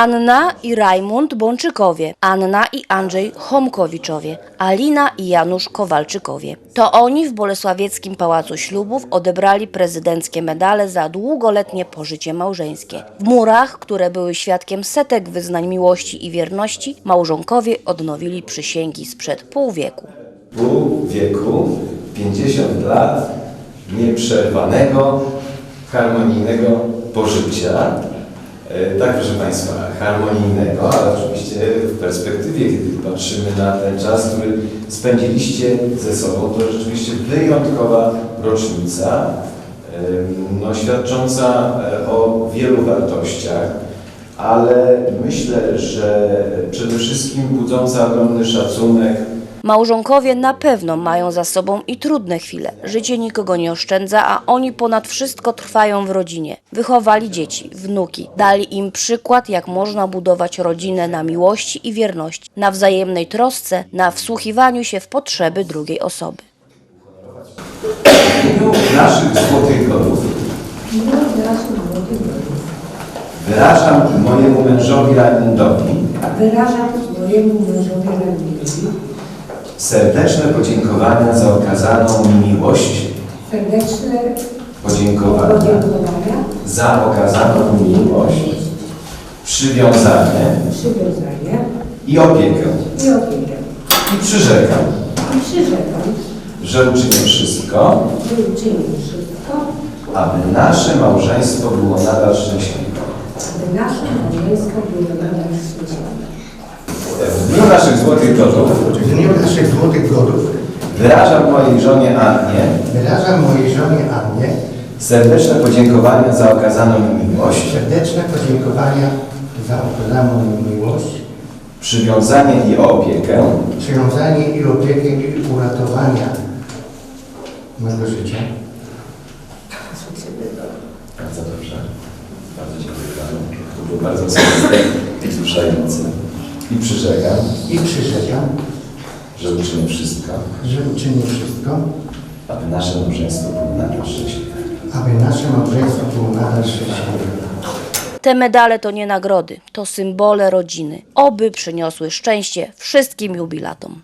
Anna i Rajmund Bączykowie, Anna i Andrzej Homkowiczowie, Alina i Janusz Kowalczykowie. To oni w Bolesławieckim Pałacu Ślubów odebrali prezydenckie medale za długoletnie pożycie małżeńskie. W murach, które były świadkiem setek wyznań miłości i wierności, małżonkowie odnowili przysięgi sprzed pół wieku. pół wieku, 50 lat nieprzerwanego, harmonijnego pożycia. E, Tak, proszę Państwa, harmonijnego, ale oczywiście w perspektywie, kiedy patrzymy na ten czas, który spędziliście ze sobą, to rzeczywiście wyjątkowa rocznica, no, świadcząca e, o wielu wartościach, ale myślę, że przede wszystkim budząca ogromny szacunek Małżonkowie na pewno mają za sobą i trudne chwile. Życie nikogo nie oszczędza, a oni ponad wszystko trwają w rodzinie. Wychowali dzieci, wnuki, dali im przykład, jak można budować rodzinę na miłości i wierności, na wzajemnej trosce, na wsłuchiwaniu się w potrzeby drugiej osoby. W imieniu naszych złotych wyrażam mojemu mężowi Raimundowi Wyrażam mojemu mężowi Raimundowi serdeczne podziękowania za okazaną mi miłość, serdeczne podziękowania podziękowania, za okazaną mi miłość, przywiązanie przywiązania i opiekę. i opiekę. I przyrzekam, I przyrzekam, że uczynię wszystko, że uczynię wszystko, aby nasze małżeństwo było nadal szczęśliwe. aby nasze małżeństwo było nadal szczęśliwe. W dniu naszych złotych godów W dniu naszych złotych godów wyrażam mojej żonie Annie wyrażam mojej żonie Annie serdeczne podziękowania za okazaną mi miłość, serdeczne podziękowania za okazaną mi miłość, przywiązanie i opiekę przywiązanie i opiekę i uratowania mego życia. Bardzo dobrze. Bardzo dziękuję Panu. To było bardzo osobiste i wzruszające. I przyrzekam, I przyrzekam, że uczynię wszystko, że uczynię wszystko, aby nasze małżeństwo było nadal szczęśliwe. aby nasze małżeństwo było nadal szczęśliwe. Te medale to nie nagrody, to symbole rodziny. Oby przyniosły szczęście wszystkim jubilatom.